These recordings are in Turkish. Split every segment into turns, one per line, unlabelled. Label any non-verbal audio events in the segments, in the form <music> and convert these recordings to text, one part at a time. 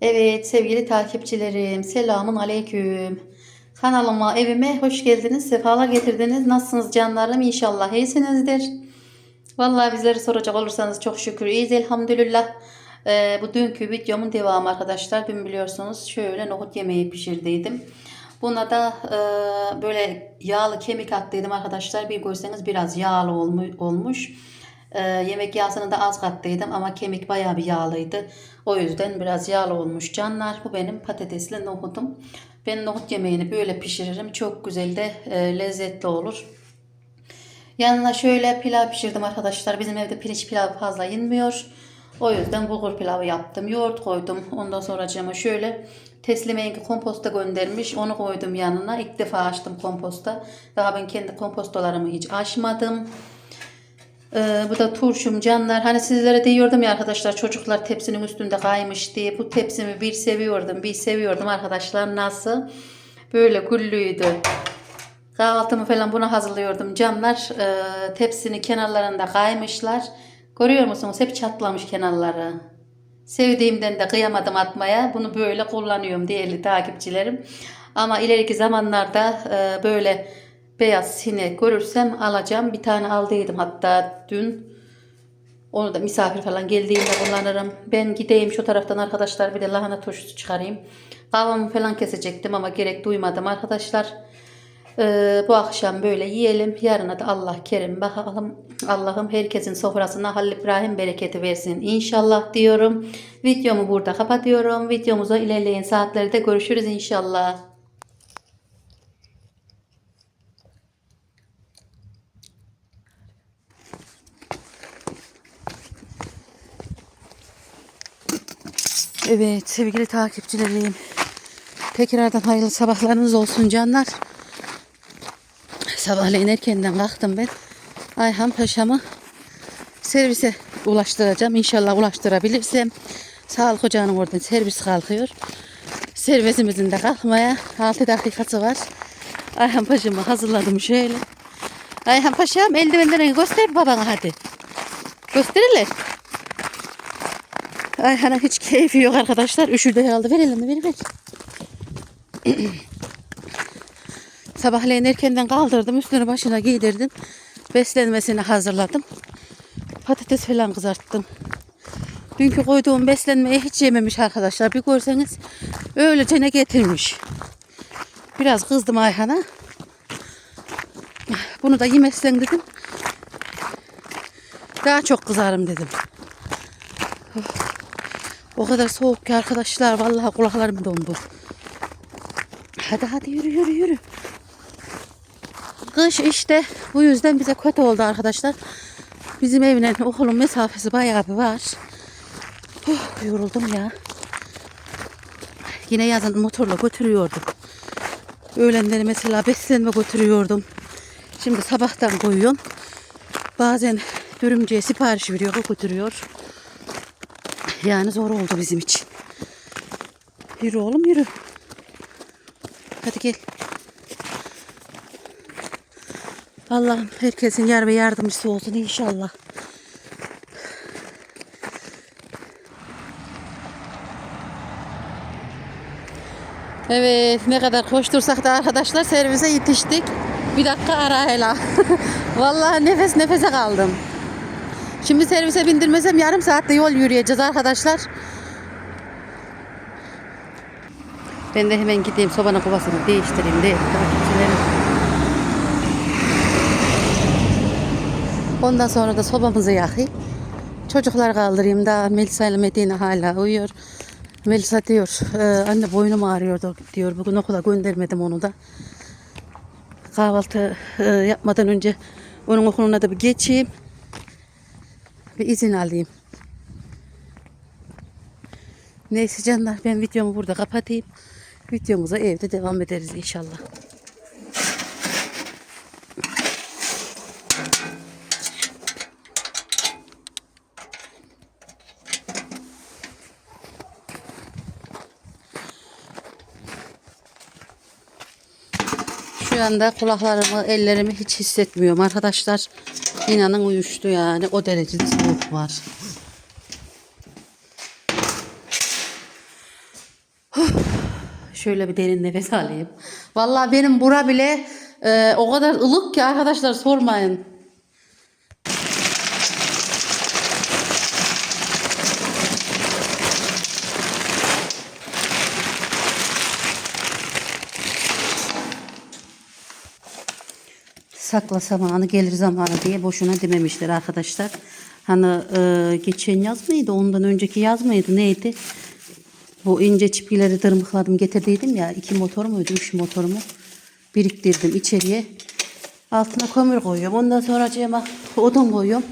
Evet sevgili takipçilerim selamun aleyküm. Kanalıma evime hoş geldiniz. Sefalar getirdiniz. Nasılsınız canlarım? İnşallah iyisinizdir. Vallahi bizleri soracak olursanız çok şükür iyiyiz elhamdülillah. Ee, bu dünkü videomun devamı arkadaşlar. Dün biliyorsunuz şöyle nohut yemeği pişirdiydim. Buna da e, böyle yağlı kemik attıydım arkadaşlar. Bir görseniz biraz yağlı olmu- olmuş. Ee, yemek yağsını da az kattıydım ama kemik bayağı bir yağlıydı. O yüzden biraz yağlı olmuş canlar. Bu benim patatesli nohudum. Ben nohut yemeğini böyle pişiririm. Çok güzel de e, lezzetli olur. Yanına şöyle pilav pişirdim arkadaşlar. Bizim evde pirinç pilavı fazla yenmiyor. O yüzden bulgur pilavı yaptım. Yoğurt koydum. Ondan sonra cama şöyle teslimeyi komposta göndermiş. Onu koydum yanına. İlk defa açtım komposta. Daha ben kendi kompostolarımı hiç açmadım. Ee, bu da turşum canlar. Hani sizlere diyordum ya arkadaşlar çocuklar tepsinin üstünde kaymış diye. Bu tepsimi bir seviyordum bir seviyordum arkadaşlar. Nasıl? Böyle güllüydü. Kahvaltımı falan buna hazırlıyordum. Camlar e, tepsinin kenarlarında kaymışlar. Görüyor musunuz? Hep çatlamış kenarları. Sevdiğimden de kıyamadım atmaya. Bunu böyle kullanıyorum değerli takipçilerim. Ama ileriki zamanlarda e, böyle beyaz sinek görürsem alacağım. Bir tane aldıydım hatta dün. Onu da misafir falan geldiğinde kullanırım. Ben gideyim şu taraftan arkadaşlar bir de lahana turşusu çıkarayım. Kahvamı falan kesecektim ama gerek duymadım arkadaşlar. Ee, bu akşam böyle yiyelim. Yarına da Allah kerim bakalım. Allah'ım herkesin sofrasına Halil İbrahim bereketi versin inşallah diyorum. Videomu burada kapatıyorum. Videomuza ilerleyen saatlerde görüşürüz inşallah. Evet sevgili takipçilerim. Tekrardan hayırlı sabahlarınız olsun canlar. Sabahleyin erkenden kalktım ben. Ayhan Paşa'mı servise ulaştıracağım. İnşallah ulaştırabilirsem. Sağlık ocağının oradan servis kalkıyor. Servisimizin de kalkmaya 6 dakikası var. Ayhan Paşa'mı hazırladım şöyle. Ayhan Paşa'm eldivenlerini göster babana hadi. Gösterirler. Ayhan'a hiç keyfi yok arkadaşlar. Üşüdü herhalde. Ver elini ver ver. <clears throat> Sabahleyin erkenden kaldırdım. Üstünü başına giydirdim. Beslenmesini hazırladım. Patates falan kızarttım. Dünkü koyduğum beslenmeyi hiç yememiş arkadaşlar. Bir görseniz öylece ne getirmiş. Biraz kızdım Ayhan'a. Bunu da yemezsen dedim. Daha çok kızarım dedim. O kadar soğuk ki arkadaşlar. Vallahi kulaklarım dondu. Hadi hadi yürü yürü yürü. Kış işte bu yüzden bize kötü oldu arkadaşlar. Bizim evine okulun mesafesi bayağı bir var. Oh, yoruldum ya. Yine yazın motorla götürüyordum. Öğlenleri mesela beslenme götürüyordum. Şimdi sabahtan koyuyorum. Bazen dürümcüye sipariş veriyor, o götürüyor. Yani zor oldu bizim için. Yürü oğlum yürü. Hadi gel. Allah'ım herkesin yar ve yardımcısı olsun inşallah. Evet ne kadar koştursak da arkadaşlar servise yetiştik. Bir dakika ara hele. <laughs> Vallahi nefes nefese kaldım. Şimdi servise bindirmesem yarım saatte yol yürüyeceğiz arkadaşlar. Ben de hemen gideyim sobanın kovasını değiştireyim takipçilerim. Ondan sonra da sobamızı yakayım. Çocuklar kaldırayım da Melisa ile Medine hala uyuyor. Melisa diyor "Ee, anne boynum ağrıyordu diyor. Bugün okula göndermedim onu da. Kahvaltı e, yapmadan önce onun okuluna da bir geçeyim. Bir izin alayım. Neyse canlar ben videomu burada kapatayım. Videomuza evde devam ederiz inşallah. Şu anda kulaklarımı, ellerimi hiç hissetmiyorum arkadaşlar. İnanın uyuştu yani. O derecede soğuk var. Şöyle bir derin nefes alayım. Vallahi benim bura bile e, o kadar ılık ki arkadaşlar sormayın. Sakla zamanı gelir zamanı diye boşuna dememişler arkadaşlar. Hani e, geçen yaz mıydı ondan önceki yaz mıydı neydi? Bu ince çipgileri tırmıkladım getirdiydim ya iki motor muydu üç motorumu biriktirdim içeriye. Altına kömür koyuyorum. Ondan sonra cema odun koyuyorum.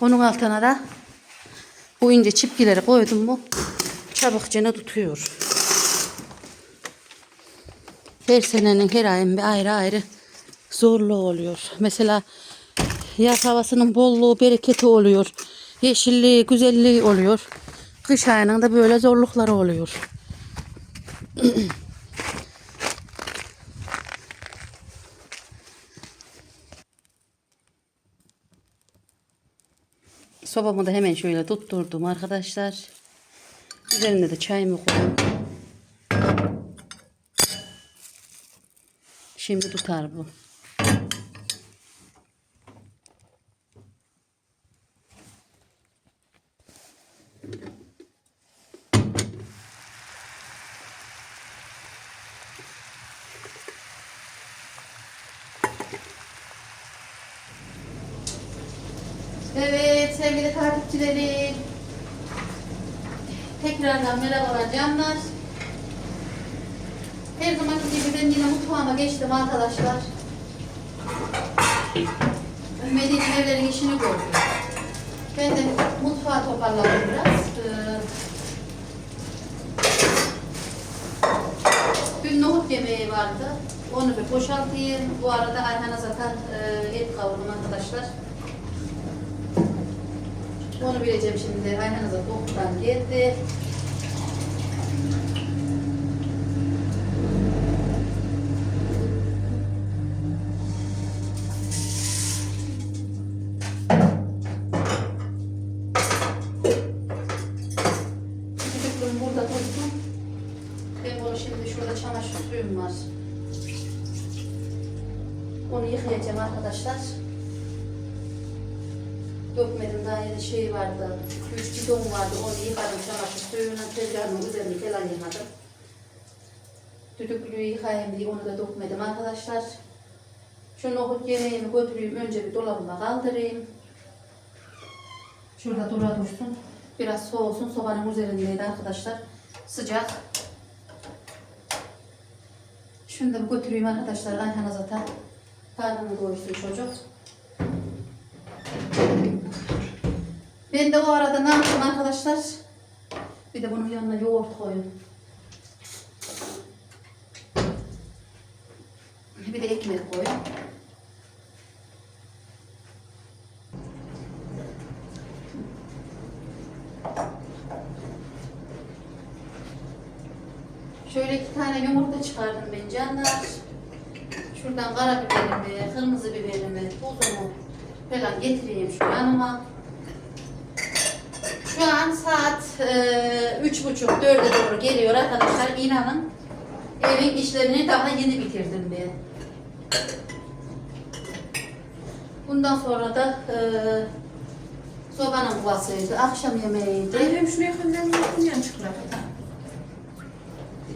Onun altına da bu ince çipgileri koydum mu çabukça tutuyor. Her senenin her ayın bir ayrı ayrı zorluğu oluyor. Mesela yaz havasının bolluğu, bereketi oluyor. Yeşilliği, güzelliği oluyor. Kış ayının böyle zorlukları oluyor. <clears throat> Sobamı da hemen şöyle tutturdum arkadaşlar. Üzerine de çayımı koydum. Şimdi tutar bu. Evet sevgili takipçilerim. Tekrardan merhabalar canlar. Her zaman gibi ben yine mutfağıma geçtim arkadaşlar. Medine'nin evlerin işini gördüm. Ben de mutfağı toparladım biraz. Ee, Dün nohut yemeği vardı. Onu bir boşaltayım. Bu arada Ayhan'a zaten et kavurdum arkadaşlar. Onu bileceğim şimdi. Ayhan zaten okuldan geldi. Çocukluğum şey vardı. Üç bidon vardı. Onu yıkadım çamaşır suyuna. Tezgahımın üzerini falan yıkadım. Düdüklüyü yıkayayım diye onu da dökmedim arkadaşlar. Şu nohut yemeğimi götüreyim. Önce bir dolabıma kaldırayım. Şurada dura dursun. Biraz soğusun. Sobanın üzerindeydi arkadaşlar. Sıcak. Şunu da götüreyim arkadaşlar. Ayhan'a zaten karnını doyursun çocuk. Ben de o arada ne yaptım arkadaşlar? Bir de bunun yanına yoğurt koyun. Bir de ekmek koyun. Şöyle iki tane yumurta çıkardım ben canlar. Şuradan karabiberimi, kırmızı biberimi, tuzumu falan getireyim şu yanıma. Şu an saat e, üç buçuk, dörde doğru geliyor arkadaşlar. İnanın evin işlerini daha yeni bitirdim ben. Bundan sonra da e, sobanın kuvasıydı, akşam yemeğiydi.
Annem şunu yakından yakından çıkıyor.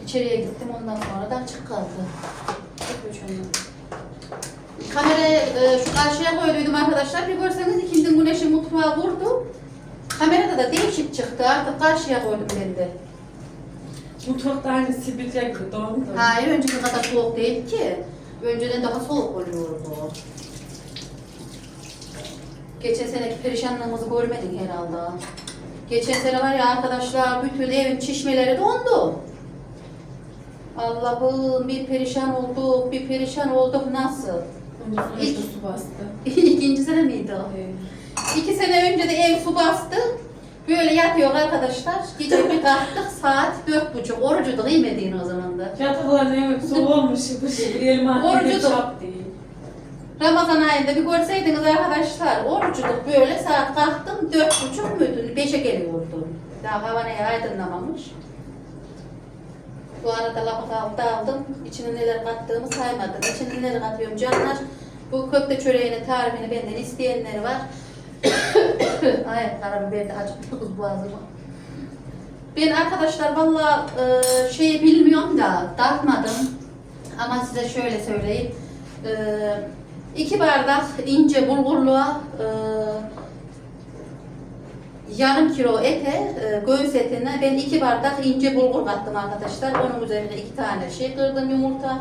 İçeriye gittim ondan sonra da açık kaldı. Kamerayı e, şu karşıya koyduydum arkadaşlar. Bir görseniz ikindin güneşi mutfağa vurdu. Kamerada da değişik çıktı. Artık karşıya koydum ben de.
Mutfakta aynı sivilce gibi dondu.
Hayır önceki kadar soğuk değil ki. Önceden daha soğuk oluyordu. Geçen seneki perişanlığımızı görmedin herhalde. Geçen sene var ya arkadaşlar bütün evin çişmeleri dondu. Allah'ım bir perişan olduk, bir perişan olduk nasıl?
Sonra
İlk-
su bastı. <laughs>
İkinci sene miydi?
Evet.
İki sene önce de ev su bastı. Böyle yatıyor arkadaşlar. Gece bir kalktık saat dört buçuk. Orucu da kıymetiydi o zaman da.
Yatakların evet soğuk olmuş şıpır şıpır. Elim
Orucu da-
çap değil.
Ramazan ayında bir görseydiniz arkadaşlar. Oruculuk böyle saat kalktım dört buçuk muydu? Beşe geliyordum. Daha hava neye aydınlamamış. Bu arada lafı kaldı aldım. İçine neler kattığımı saymadım. İçine neler katıyorum canlar. Bu köfte çöreğinin tarifini benden isteyenler var. <coughs> Ay karabiber de acıktı boğazıma. Ben arkadaşlar valla e, şeyi bilmiyorum da dağıtmadım. Ama size şöyle söyleyeyim. E, iki bardak ince bulgurluğa e, yarım kilo ete, e, göğüs etine ben iki bardak ince bulgur kattım arkadaşlar. Onun üzerine iki tane şey kırdım yumurta.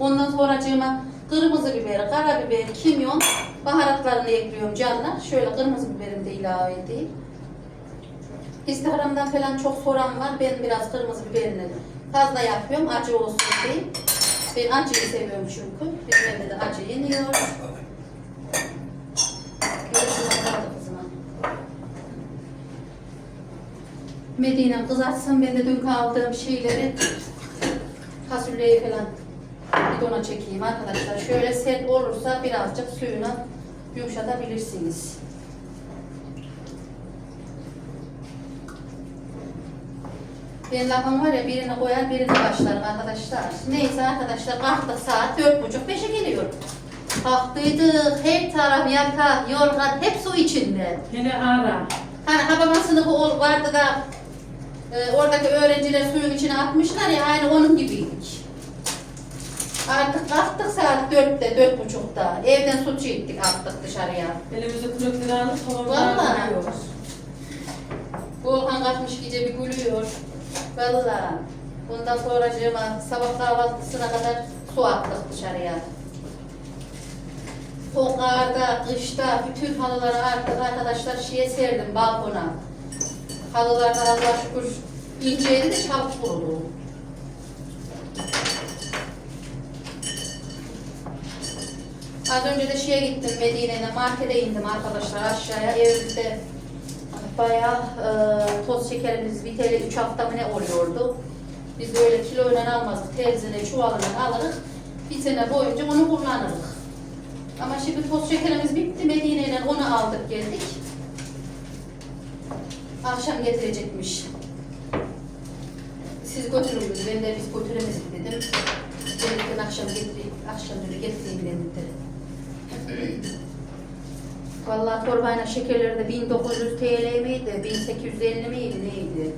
Ondan sonracığıma kırmızı biber, karabiber, kimyon, baharatlarını ekliyorum canlar. Şöyle kırmızı biberimi de ilave edeyim. Instagram'dan falan çok soran var. Ben biraz kırmızı biberini fazla yapıyorum. Acı olsun diye. Ben acıyı seviyorum çünkü. Bizim evde de acı yeniyor. Medine kızartsın ben de dün kaldığım şeyleri fasulyeyi falan bidona çekeyim arkadaşlar. Şöyle sert olursa birazcık suyuna yumuşatabilirsiniz. Ben lafım var ya birini koyar birini başlarım arkadaşlar. Neyse arkadaşlar kalktık saat dört buçuk beşe geliyor. Kalktıydık her taraf yatak, yorgan hep su içinde.
Hele ara.
Hani habama sınıfı vardı da e, oradaki öğrenciler suyun içine atmışlar ya aynı onun gibiydik. Artık kalktık saat dörtte, dört buçukta. Evden su çektik attık dışarıya.
Elimize kulakları alıp
Vallahi.
hamurlar yapıyoruz.
Volkan kalkmış gece bir gülüyor. Vallahi. Bundan sonracığıma sabah kahvaltısına kadar su attık dışarıya. O karda, kışta bütün halıları artık arkadaşlar şeye serdim balkona. Halılarda Allah şükür inceydi de çabuk kurudu. Az önce de şeye gittim Medine'de, markete indim arkadaşlar aşağıya. Evimizde bayağı e, toz şekerimiz bir TL 3 hafta mı ne oluyordu. Biz böyle kiloyla almazdık, terzine, çuvalına alırız. Bir sene boyunca onu kullanırız. Ama şimdi toz şekerimiz bitti, Medine'yle onu aldık geldik. Akşam getirecekmiş. Siz götürün dedi, ben de biz götüremeyiz dedim. Gelirken akşam getireyim, akşam dedi getireyim dedi. Vallahi torbayla şekerleri de 1900 TL miydi, 1850 miydi neydi?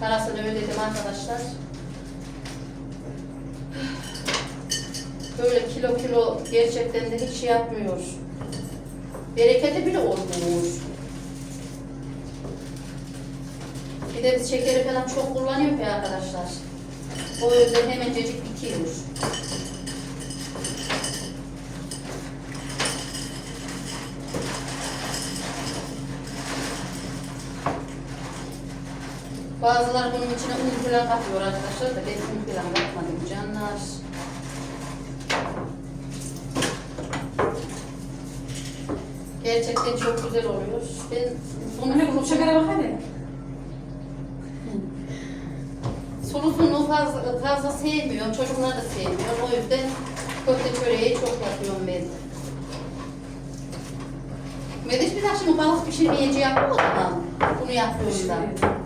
Parasını ödedim arkadaşlar. Böyle kilo kilo gerçekten de hiç şey yapmıyor. Bereketi bile olmuyor. Bir de biz şekeri falan çok kullanıyoruz ya arkadaşlar. O yüzden hemencecik bitiyor. Bazıları bunun içine un falan katıyor arkadaşlar da ben un falan katmadım canlar. Gerçekten çok güzel oluyor. Ben bunu
Anne bu şekere bak hadi.
Sulusunu fazla, fazla sevmiyorum. Çocuklar da sevmiyor. O yüzden köfte çöreği çok yapıyorum ben. Medeş daha şimdi balık pişirmeyeceği yapıyor o zaman. Bunu yapıyorum da.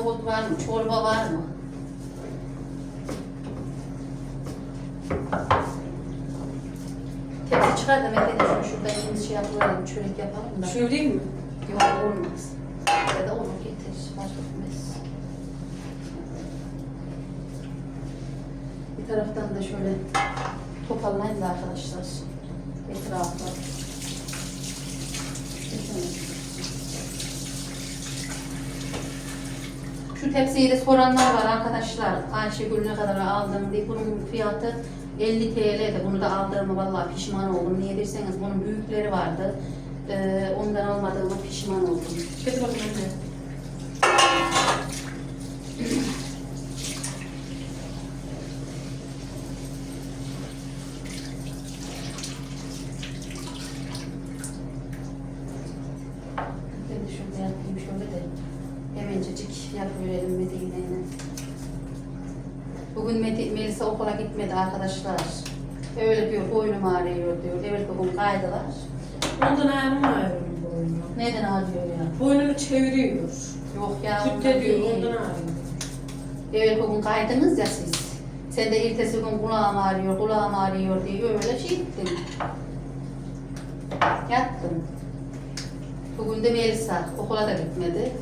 Nohut var mı? Çorba var mı? Tepsi çıkar da Mehmet şunu şurada ikimiz şey yapalım, çörek yapalım da.
Şöyle değil mi?
Yok olmaz. Ya da onu getir, fark etmez. Bir taraftan da şöyle toparlayayım da arkadaşlar. Etrafı. Şu tepsiyi de soranlar var arkadaşlar. Ayşegül ne kadar aldım diye. Bunun fiyatı 50 TL'de. Bunu da aldığıma vallahi pişman oldum. Niye derseniz bunun büyükleri vardı. Ee, ondan almadığıma pişman oldum.
Getir bakayım önce.
Ben de şurada yapayım şöyle de hemencecik yapıverelim Medine'yle. Bugün Medi- Melisa okula gitmedi arkadaşlar. Öyle diyor, boynum ağrıyor diyor. Evet bugün kaydılar.
Ondan ayağımı ayırıyorum bu oyunu.
Neden ağrıyor ya?
Boynunu çeviriyor.
Yok ya.
Kütle diyor ondan ağrıyor.
Evet bugün kaydınız ya siz. Sen de ertesi gün kulağım ağrıyor, kulağım ağrıyor diye öyle şey ettin. Yattın. Bugün de Melisa okula da gitmedi.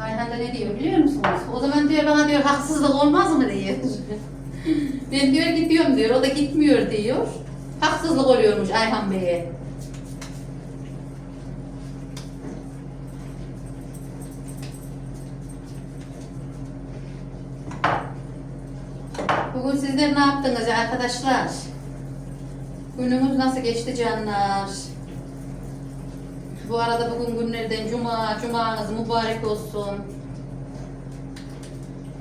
Ayhan da ne diyor biliyor musunuz? O zaman diyor bana diyor haksızlık olmaz mı diyor. <laughs> ben diyor gidiyorum diyor, o da gitmiyor diyor. Haksızlık oluyormuş Ayhan Bey'e. Bugün sizler ne yaptınız ya arkadaşlar? Günümüz nasıl geçti canlar? Bu arada bugün günlerden cuma, cumanız mübarek olsun.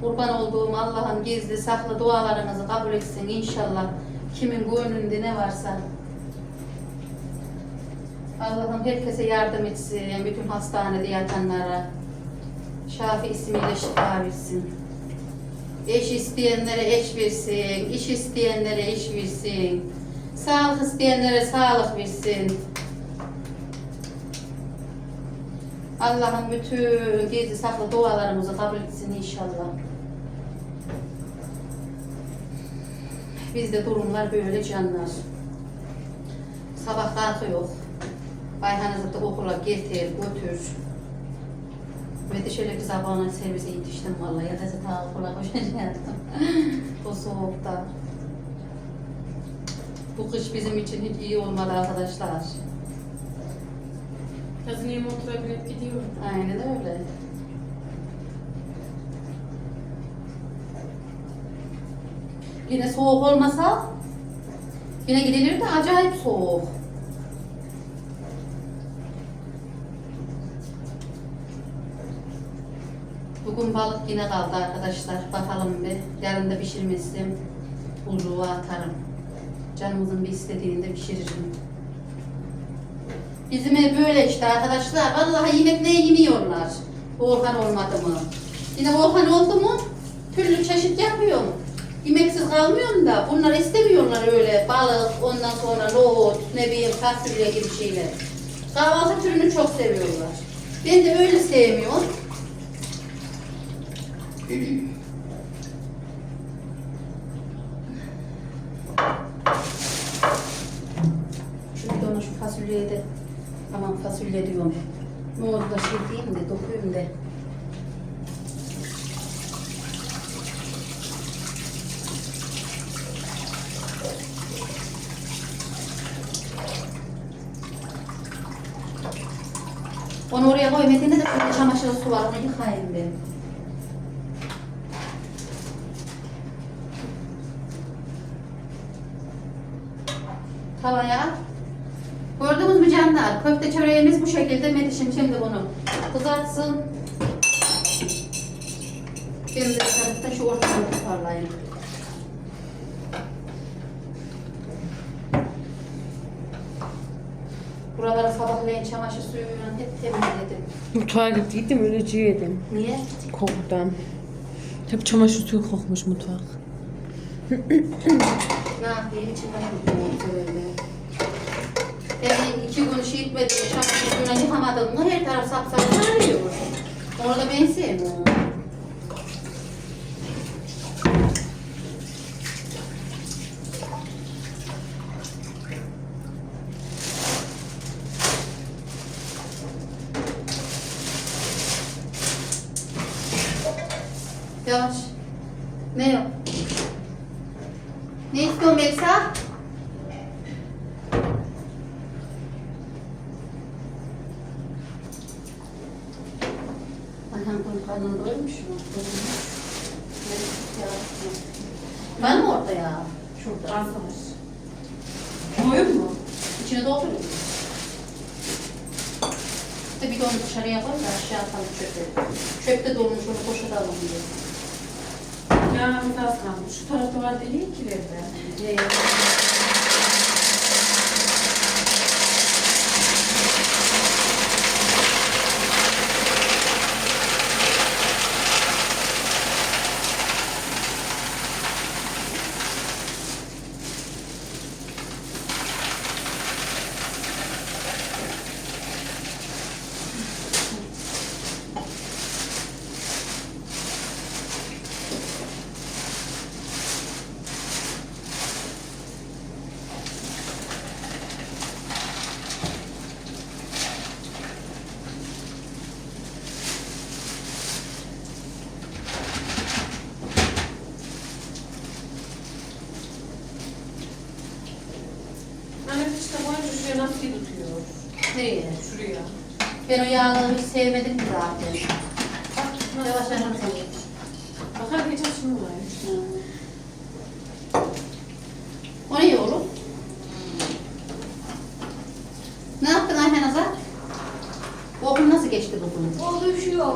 Kurban olduğum Allah'ın gizli saklı dualarınızı kabul etsin inşallah. Kimin gönlünde ne varsa. Allah'ım herkese yardım etsin, bütün hastanede yatanlara. Şafi ismiyle şifa versin. Eş isteyenlere eş versin, iş isteyenlere iş versin. Sağlık isteyenlere sağlık versin. Allah'ım bütün gizli saklı dualarımızı kabul etsin inşallah. Bizde durumlar böyle canlar. Sabah kalkıyor. Ayhan'ı da okula getir, götür. Ve şöyle bir sabahına servise yetiştim vallahi. Ya da ta okula koşacaktım. <laughs> o soğukta. Bu kış bizim için hiç iyi olmadı arkadaşlar.
Yazın iyi motora binip gidiyorum.
Aynen öyle. Yine soğuk olmasa yine gidilir de acayip soğuk. Bugün balık yine kaldı arkadaşlar. Bakalım bir. Yarın da pişirmezsem buzluğa atarım. Canımızın bir istediğinde pişiririm. Bizim ev böyle işte arkadaşlar. Vallahi yemek ne yemiyorlar. Volkan olmadı mı? Yine Volkan oldu mu? Türlü çeşit yapıyorum. Yemeksiz kalmıyorum da bunlar istemiyorlar öyle balık, ondan sonra nohut, ne bileyim fasulye gibi şeyler. Kahvaltı türünü çok seviyorlar. Ben de öyle sevmiyorum. Şu bidonu şu fasulyeye de aman fasulye diyorum. Ne oldu da şey diyeyim de dokuyayım de. Onu oraya koy. Metin'de de şurada çamaşır su var. Onu yıkayayım ben. Tavaya Canlar? Köfte çöreğimiz bu şekilde. Metişim şimdi bunu kızartsın. Ben de tarafta şu ortadan toparlayayım. Buraları sabahleyin çamaşır suyuyla hep temizledim.
Mutfağa gittiydim öylece yedim.
Niye?
Kokudan. Hep çamaşır suyu kokmuş mutfak.
Ne yapayım? İçinden tuttum Ben iki gün şey etmedim, çamaşır suyuna yıkamadım her taraf sapsarı ağrıyor. Onu da ben sevmiyorum. Yavaş. Ne yok? Ne istiyorsun Melisa? Annem bunun karnını doymuş mu? Doymuş. Melisa yağsın. Var mı orada ya? Şurada.
Azmış. Koyun mu?
İçine dolduruyor. İşte bir de onu dışarıya koy da aşağı atalım çöpe. Çöpte dolmuş onu boşaltalım diye.
Yağımız az kalmış. Şu tarafta var değil ki evde.
Ben o yağları hiç sevmedim ki zaten.
Bak
Yavaş yavaş yavaş.
Bakar geçen şunu var.
O ne oğlum? Ne yaptın Ayhan Azar? Okul nasıl geçti bugün?
Oluşuyor.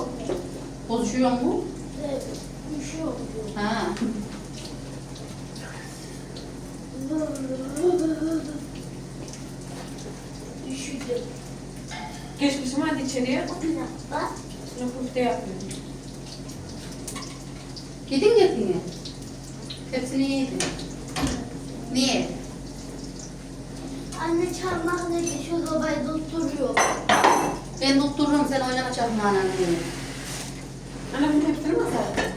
Bozuşuyor mu?
Evet, Düşüyor.
Ha.
Düşürdüm.
Geçmişim hadi içeriye.
Bir dakika.
Sonra köfte yapıyorum.
Yedin mi hepsini? Yedin. Niye?
Anne ne geçiyor sobayı tutturuyor.
Ben tuttururum sen oynama çarpmağına diye.
Anne bunu hepsini mi sardın?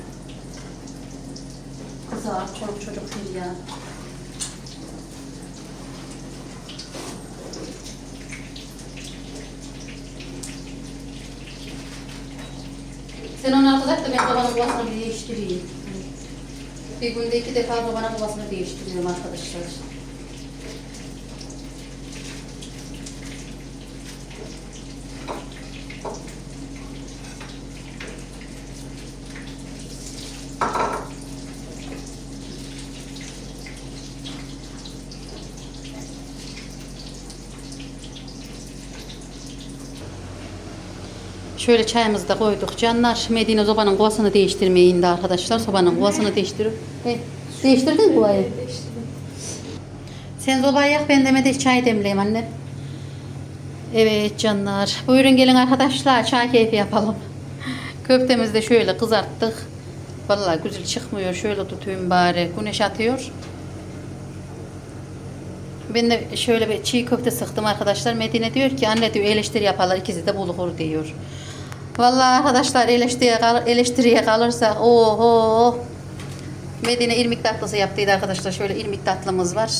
Kızar, çoluk çocuk bir ya. Sen onu atacak da ben babanın babasını bir değiştireyim. Bir günde iki defa babanın babasını değiştiriyorum arkadaşlar. Şöyle çayımızı da koyduk. Canlar Medine sobanın kovasını değiştirmeye indi arkadaşlar. Sobanın kovasını değiştirip. Hey, değiştirdin mi kovayı? Sen sobayı yak ben demede çay demleyeyim anne. Evet canlar. Buyurun gelin arkadaşlar çay keyfi yapalım. <laughs> Köftemizi de şöyle kızarttık. Vallahi güzel çıkmıyor. Şöyle tutayım bari. Güneş atıyor. Ben de şöyle bir çiğ köfte sıktım arkadaşlar. Medine diyor ki anne diyor eleştiri yaparlar ikisi de bulgur diyor. Vallahi arkadaşlar eleştiriye, kal- eleştiriye kalırsa oho. Medine irmik tatlısı yaptıydı arkadaşlar. Şöyle irmik tatlımız var.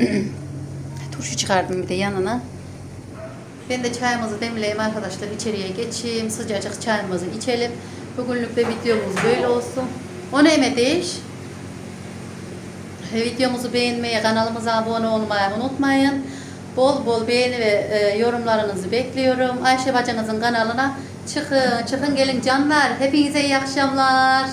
<clears throat> Turşu çıkardım bir de yanına. Ben de çayımızı demleyeyim arkadaşlar. içeriye geçeyim. Sıcacık çayımızı içelim. Bugünlük de videomuz böyle olsun. O ne Mediş? Videomuzu beğenmeyi, kanalımıza abone olmayı unutmayın. Bol bol beğeni ve e, yorumlarınızı bekliyorum. Ayşe bacınızın kanalına çıkın, çıkın gelin canlar. Hepinize iyi akşamlar.